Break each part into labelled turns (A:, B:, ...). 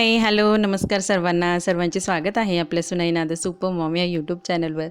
A: Hi hello नमस्कार सर्वांना. सर्वांचे स्वागत आहे आपल्या सुनाई नाद सुपर मॉम या यूट्यूब चॅनलवर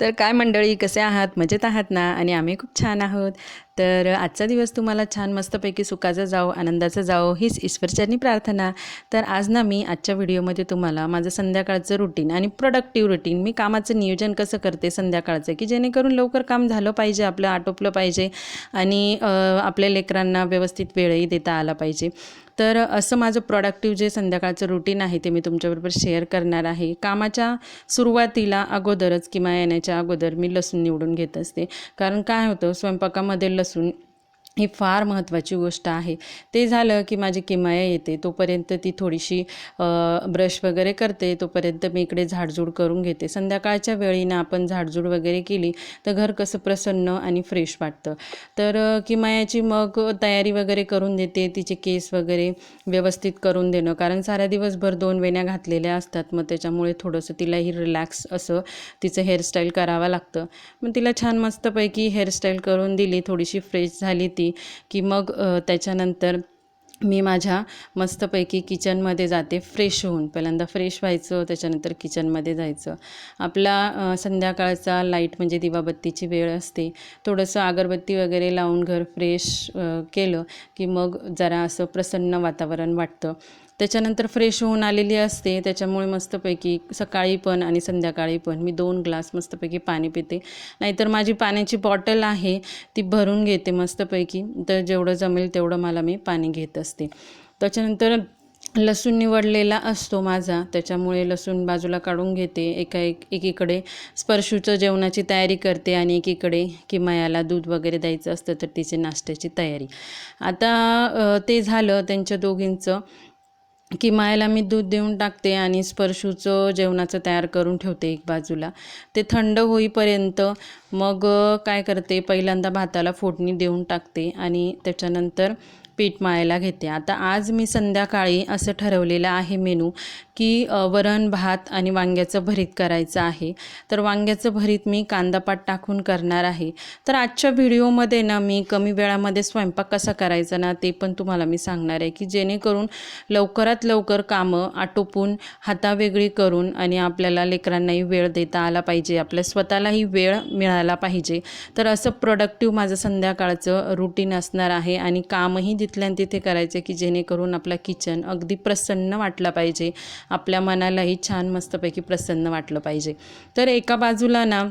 A: तर काय मंडळी कसे आहात? मजेत आहात ना? आणि आम्ही खूप छान आहोत. तर आजचा दिवस तुम्हाला छान मस्तपैकी सुखाचा जाओ आनंदाचा जाओ हीच ईश्वरचरणी प्रार्थना. तर आज ना मी आजच्या व्हिडिओमध्ये तुम्हाला माझं संध्याकाळचं रुटीन आणि प्रोडक्टिव्ह रुटीन मी कामाचं नियोजन कसं करते संध्याकाळचं की जेणेकरून लवकर काम झालं पाहिजे आपलं आटोपलं पाहिजे आणि आपल्या लेकरांना व्यवस्थित वेळही देता आला पाहिजे. तर असं माझं प्रॉडक्टिव्ह जे संध्याकाळचं रुटीन आहे ते मी तुमच्याबरोबर शेअर करणार आहे. कामाच्या सुरुवातीला अगोदरच किंवा येण्याच्या अगोदर मी लसूण निवडून घेत असते. कारण काय होतं स्वयंपाकामध्ये लसूण ಸುಣ್ ही फार महत्त्वाची गोष्ट आहे. ते झालं की माझी किमाया येते तोपर्यंत ती थोडीशी ब्रश वगैरे करते तोपर्यंत मी इकडे झाडझूड करून घेते. संध्याकाळच्या वेळीनं आपण झाडझूड वगैरे केली तर घर कसं प्रसन्न आणि फ्रेश वाटतं. तर किमायाची मग तयारी वगैरे करून देते तिचे केस वगैरे व्यवस्थित करून देणं. कारण साऱ्या दिवसभर दोन वेण्या घातलेल्या असतात मग त्याच्यामुळे थोडंसं तिलाही रिलॅक्स असं तिचं हेअरस्टाईल करावं लागतं. मग तिला छान मस्तपैकी हेअरस्टाईल करून दिली थोडीशी फ्रेश झाली ती की मग त्याच्यानंतर मी माझ्या मस्तपैकी किचनमध्ये जाते फ्रेश होऊन. पहिल्यांदा फ्रेश व्हायचं त्याच्यानंतर किचनमध्ये जायचं. आपला संध्याकाळचा लाइट म्हणजे दिवाबत्तीची वेळ असते. थोडंसं अगरबत्ती वगैरे लावून घर फ्रेश केलं की मग जरा असं प्रसन्न वातावरण वाटतं. त्याच्यानंतर फ्रेश होऊन आलेली असते. त्याच्यामुळे मस्तपैकी सकाळी पण आणि संध्याकाळी पण मी दोन ग्लास मस्तपैकी पाणी पिते. नाहीतर माझी पाण्याची बॉटल आहे ती भरून घेते मस्तपैकी. तर जेवढं जमेल तेवढं मला मी पाणी घेत असते. त्याच्यानंतर लसूण निवडलेला असतो माझा. त्याच्यामुळे लसूण बाजूला काढून घेते. एका एक एकीकडे स्पर्शूचं जेवणाची तयारी करते आणि एकीकडे किमायाला दूध वगैरे द्यायचं असतं तर तिची नाश्त्याची तयारी. आता ते झालं त्यांच्या दोघींचं. की मायाला मी दूध देऊन टाकते आणि स्पर्शूचं जेवणाचं तयार करून ठेवते एक बाजूला. ते थंड होईपर्यंत मग काय करते पहिल्यांदा भाताला फोडणी देऊन टाकते आणि त्याच्यानंतर पीठ मळायला घेते. आता आज मी संध्याकाळी असं ठरवलेलं आहे मेनू की वरण भात आणि वांग्याचं भरीत करायचं आहे. तर वांग्याचं भरीत मी कांदापात टाकून करणार आहे. तर आजच्या व्हिडिओमध्ये ना मी कमी वेळामध्ये स्वयंपाक कसा करायचा ना ते पण तुम्हाला मी सांगणार आहे की जेणेकरून लवकरात लवकर कामं आटोपून हातावेगळी करून आणि आपल्याला लेकरांनाही वेळ देता आला पाहिजे आपल्या स्वतःलाही वेळ मिळाला पाहिजे. तर असं प्रोडक्टिव्ह माझं संध्याकाळचं रुटीन असणार आहे आणि कामही तिथल्या तिथे करायचे की जेणेकरून आपला किचन अगदी प्रसन्न वाटला पाहिजे. आपल्या मनालाही छान मस्तपैकी प्रसन्न वाटलं पाहिजे. तर एका बाजूला ना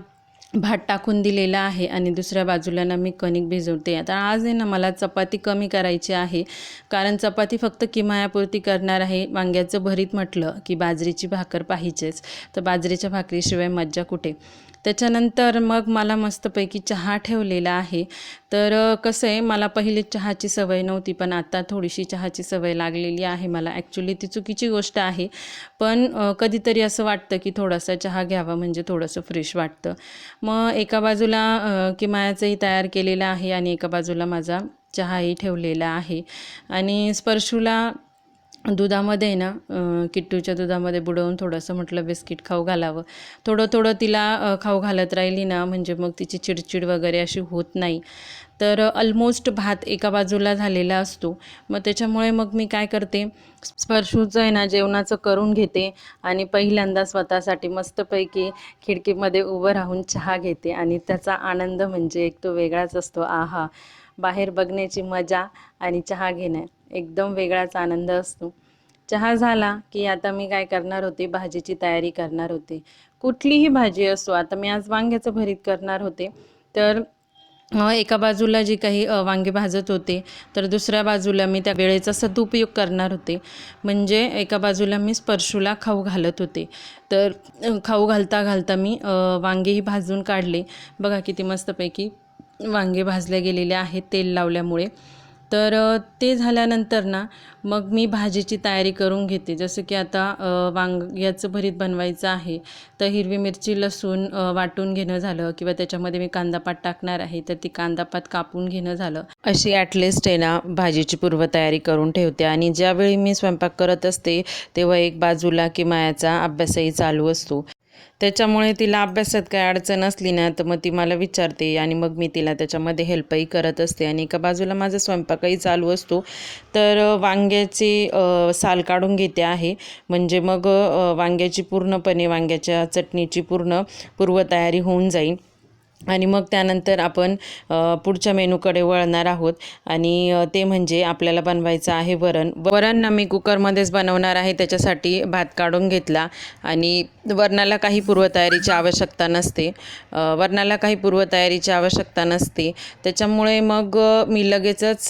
A: भात टाकून दिलेला आहे आणि दुसऱ्या बाजूला ना मी कणिक भिजवते. आता आज आहे ना मला चपाती कमी करायची आहे. कारण चपाती फक्त किमायापुरती करणार आहे. वांग्याचं भरीत म्हटलं की बाजरीची भाकर पाहिजेच. तर बाजरीच्या भाकरीशिवाय मज्जा कुठे? त्याच्यानंतर मग मला मस्तपैकी चहा ठेवलेला आहे. तर कसं आहे मला पहिले चहाची सवय नव्हती पण आता थोडीशी चहाची सवय लागलेली आहे मला. ॲक्च्युली ती चुकीची गोष्ट आहे. पण कधीतरी असं वाटतं की थोडासा चहा घ्यावा म्हणजे थोडंसं फ्रेश वाटतं. मग एका बाजूला किमायाचंही तयार केलेलं आहे आणि एका बाजूला माझा चहाही ठेवलेला आहे. आणि स्पर्शूला दुधामध्ये ना किट्टूच्या दुधामध्ये बुडवून थोडंसं म्हटलं बिस्किट खाऊ घालावं. थोडं थोडं तिला खाऊ घालत राहिली ना म्हणजे मग तिची चिडचिड वगैरे अशी होत नाही. तर ऑलमोस्ट भात एका बाजूला झालेला असतो. मग त्याच्यामुळे मग मी काय करते स्पर्शूचं आहे ना जेवणाचं करून घेते आणि पहिल्यांदा स्वतःसाठी मस्तपैकी खिडकीमध्ये उभं राहून चहा घेते आणि त्याचा आनंद म्हणजे एक तो वेगळाच असतो. आहा बाहेर बघण्याची मजा आणि चहा घेणं. एकदम वेगळाच आनंद असतो. चहा झाला की आता मी काय करणार होते? भाजीची तयारी करणार होते. कुठलीही भाजी असो आता मी आज वांग्याचं भरीत करणार होते. तर एका बाजूला जी काही वांगे भाजत होते तर दुसऱ्या बाजूला मी त्या वेळेचा सदुपयोग करणार होते. म्हणजे एका बाजूला मी स्पर्शूला खाऊ घालत होते. तर खाऊ घालता घालता मी वांगेही भाजून काढले. बघा किती मस्तपैकी वांगे भाजले गेलेले आहेत तेल लावल्यामुळे. तर ते झाल्यानंतर ना मग मी भाजीची तयारी करून घेते. जसं की आता वांग्याचं भरीत बनवायचं आहे तर हिरवी मिरची लसूण वाटून घेणं झालं किंवा त्याच्यामध्ये मी कांदापात टाकणार आहे तर ती कांदापात कापून घेणं झालं. अशी ॲटलिस्ट आहे ना भाजीची पूर्वतयारी करून ठेवते आणि ज्यावेळी मी स्वयंपाक करत असते तेव्हा एक बाजूला किमायाचा अभ्यासही चालू असतो. त्याच्यामुळे तिला अभ्यासात काय अडचण असली ना तर मग ती मला विचारते आणि मग मी तिला त्याच्यामध्ये हेल्पही करत असते. आणि एका बाजूला माझा स्वयंपाकही चालू असतो. तर वांग्याची वांग्याचे साल काढून घेते आहे. म्हणजे मग वांग्याची पूर्णपणे वांग्याच्या चटणीची पूर्ण पूर्वतयारी होऊन जाईल. आणि मग त्यानंतर आपण पुढच्या मेनूकडे वळणार आहोत. आणि ते म्हणजे आपल्याला बनवायचं आहे वरण. वरण ना मी कुकरमध्येच बनवणार आहे. त्याच्यासाठी भात काढून घेतला. आणि वरणाला काही पूर्वतयारीची आवश्यकता नसते. वरणाला काही पूर्वतयारीची आवश्यकता नसते. त्याच्यामुळे मग मी लगेचच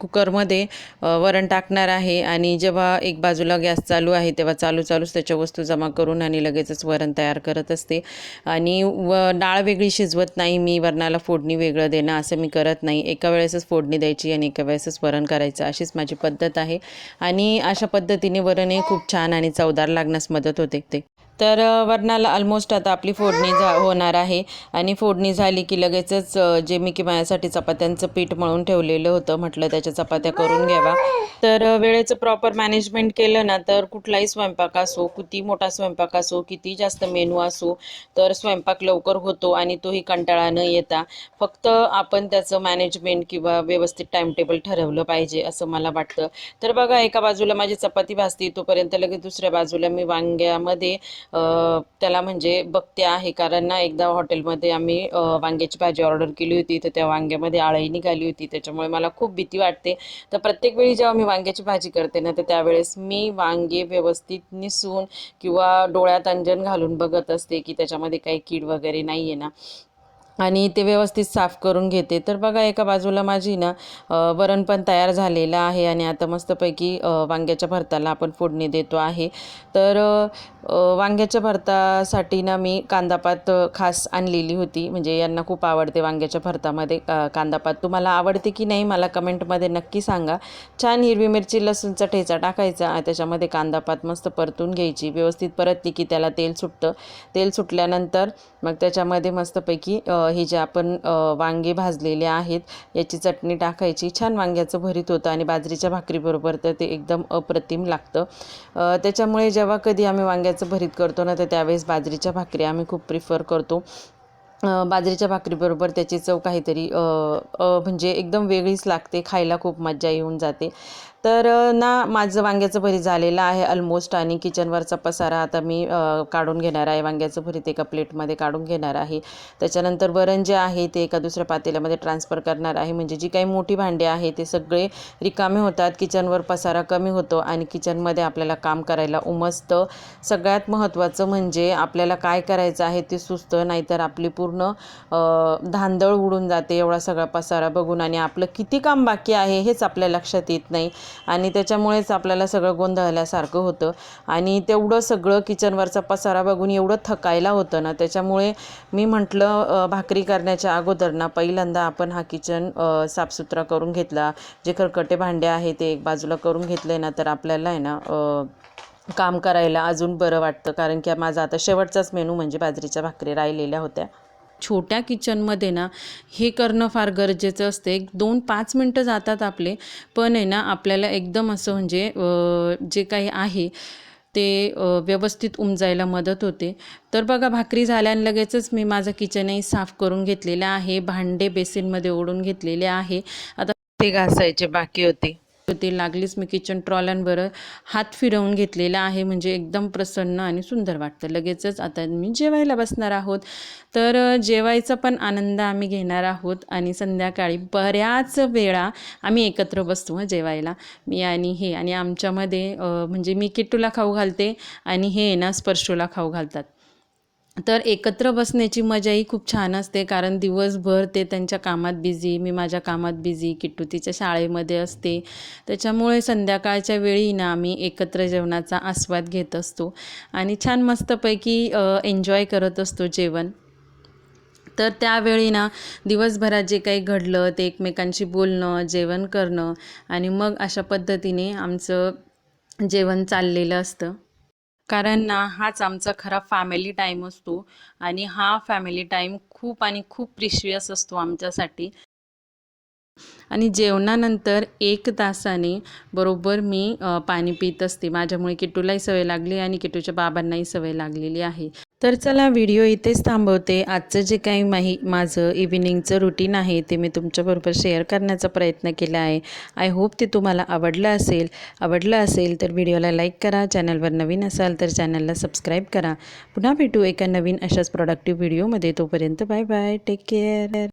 A: कुकरमध्ये वरण टाकणार आहे. आणि जेव्हा एक बाजूला गॅस चालू आहे तेव्हा चालू चालूच त्याच्या वस्तू जमा करून आणि लगेचच वरण तयार करत असते. आणि व डाळ वेगळी शिज शिजवत नाही मी वरणाला फोडणी वेगळं देणं असं मी करत नाही. एका वेळेसच फोडणी द्यायची आणि एका वेळेसच वरण करायचं अशीच माझी पद्धत आहे. आणि अशा पद्धतीने वरण हे खूप छान आणि चवदार लागण्यास मदत होते ते. तर वर्णाला वरणाला ऑलमोस्ट आता आपली फोडणी झा होणार आहे. आणि फोडणी झाली की लगेचच जे मी की माझ्यासाठी चपात्यांचं पीठ मळून ठेवलेलं होतं म्हटलं त्याच्या चपात्या करून घ्यावा तर वेळेचं प्रॉपर मॅनेजमेंट केलं ना तर कुठलाही स्वयंपाक असो किती मोठा स्वयंपाक असो किती जास्त मेनू असो तर स्वयंपाक लवकर होतो आणि तोही कंटाळा न येता फक्त आपण त्याचं मॅनेजमेंट किंवा व्यवस्थित टाईमटेबल ठरवलं पाहिजे असं मला वाटतं. तर बघा एका बाजूला माझी चपाती भाजते तोपर्यंत लगेच दुसऱ्या बाजूला मी वांग्यामध्ये त्याला म्हणजे बघते आहे. कारण ना एकदा हॉटेलमध्ये आम्ही वांग्याची भाजी ऑर्डर केली होती. तर त्या वांग्यामध्ये आळी निघाली होती. त्याच्यामुळे मला खूप भीती वाटते. तर प्रत्येक वेळी जेव्हा मी वांग्याची भाजी करते ना तर त्यावेळेस मी वांगे व्यवस्थित निसून किंवा डोळ्यात अंजन घालून बघत असते की त्याच्यामध्ये काही कीड वगैरे नाही आहे ना. आणि ते व्यवस्थित साफ करून घेते. तर बघा एका बाजूला माझी ना वरण पण तयार झालेलं आहे. आणि आता मस्तपैकी वांग्याच्या भरताला आपण फोडणी देतो आहे. तर वांग्याच्या भरतासाठी ना मी कांदापात खास आणलेली होती. म्हणजे यांना खूप आवडते वांग्याच्या भरतामध्ये कांदापात तुम्हाला आवडते की नाही मला कमेंटमध्ये नक्की सांगा. छान हिरवी मिरची लसूणचा ठेचा टाकायचा त्याच्यामध्ये कांदापात मस्त परतून घ्यायची. व्यवस्थित परतली की त्याला तेल सुटतं. तेल सुटल्यानंतर मग त्याच्यामध्ये मस्तपैकी हे जे आपण वांगे भाजलेले आहेत याची चटणी टाकायची. छान वांग्याचं भरीत होतं आणि बाजरीच्या भाकरीबरोबर तर ते एकदम अप्रतिम लागतं. त्याच्यामुळे जेव्हा कधी आम्ही वांग्या वांग्याचं भरीत करतो ना तर त्यावेळेस बाजरीच्या भाकरी आम्ही खूप प्रिफर करतो. बाजरीच्या भाकरीबरोबर त्याची चव काहीतरी म्हणजे एकदम वेगळीच लागते खायला खूप मज्जा येऊन जाते. तर ना माझं वांग्याचं भरी झालेलं आहे ऑलमोस्ट आणि किचनवरचा पसारा आता मी काढून घेणार आहे. वांग्याचं भरीत एका प्लेटमध्ये काढून घेणार आहे. त्याच्यानंतर वरण जे आहे ते एका दुसऱ्या पातेल्यामध्ये ट्रान्सफर करणार आहे. म्हणजे जी काही मोठी भांडी आहे ते सगळे रिकामे होतात. किचनवर पसारा कमी होतो आणि किचनमध्ये आपल्याला काम करायला उमजतं सगळ्यात महत्त्वाचं म्हणजे आपल्याला काय करायचं आहे ते सुचतं नाहीतर आपली पूर्ण धांदळ उडून जाते एवढा सगळा पसारा बघून. आणि आपलं किती काम बाकी आहे हेच आपल्या लक्षात येत नाही. आणि त्याच्यामुळेच आपल्याला सगळं गोंधळल्यासारखं होतं. आणि तेवढं सगळं किचनवरचा पसारा बघून एवढं थकायला होतं ना त्याच्यामुळे मी म्हटलं भाकरी करण्याच्या अगोदर ना पहिल्यांदा आपण हा किचन साफसुथरा करून घेतला. जे खरकटे भांडे आहे ते एक बाजूला करून घेतले ना तर आपल्याला आहे ना काम करायला अजून बरं वाटतं. कारण की माझा आता शेवटचाच मेनू म्हणजे बाजरीच्या भाकरी राहिलेल्या होत्या. छोट्या किचनमध्ये ना हे करणं फार गरजेचं असते. एक दोन पाच मिनटं जातात आपले पण आहे ना आपल्याला एकदम असं म्हणजे जे काही आहे ते व्यवस्थित उमजायला मदत होते. तर बघा भाकरी झाल्यान लगेचच मी माझं किचनही साफ करून घेतलेलं आहे. भांडे बेसिनमध्ये ओढून घेतलेले आहे. आता ते घासायचे बाकी होते. ते लागलीच मी किचन ट्रॉल्यांवर हात फिरवून घेतलेला आहे. म्हणजे एकदम प्रसन्न आणि सुंदर वाटतं. लगेचच आता मी जेवायला बसणार आहोत. तर जेवायचा पण आनंद आम्ही घेणार आहोत आणि संध्याकाळी बऱ्याच वेळा आम्ही एकत्र बसतो जेवायला. मी आणि हे आणि आमच्यामध्ये म्हणजे मी किट्टूला खाऊ घालते आणि हे ना स्पर्शूला खाऊ घालतात. तर एकत्र बसण्याची मजाही खूप छान असते कारण दिवसभर ते त्यांच्या कामात बिझी मी माझ्या कामात बिझी किट्टू तिच्या शाळेमध्ये असते. त्याच्यामुळे संध्याकाळच्या वेळी ना आम्ही एकत्र जेवणाचा आस्वाद घेत असतो आणि छान मस्तपैकी एन्जॉय करत असतो जेवण. तर त्यावेळी ना दिवसभरात जे काही घडलं ते एकमेकांशी बोलणं जेवण करणं आणि मग अशा पद्धतीने आमचं जेवण चाललेलं असतं. कारण ना हाच आमचा खरा फॅमिली टाईम असतो आणि हा फॅमिली टाईम खूप आणि खूप प्रिशियस असतो आमच्यासाठी. आणि जेवणानंतर एक तासाने बरोबर मी पाणी पित असते. माझ्यामुळे किटूलाही सवय लागली आणि किटूच्या बाबांनाही सवय लागलेली आहे. तर चला व्हिडिओ इथेच थांबवते. आजचं जे काही माही माझं इव्हिनिंगचं रुटीन आहे ते मी तुमच्याबरोबर शेअर करण्याचा प्रयत्न केला आहे. आय होप ते तुम्हाला आवडलं असेल. आवडलं असेल तर व्हिडिओला लाईक करा. चॅनलवर नवीन असाल तर चॅनलला सबस्क्राईब करा. पुन्हा भेटू एका नवीन अशाच प्रोडक्टिव्ह व्हिडिओमध्ये तोपर्यंत बाय बाय टेक केअर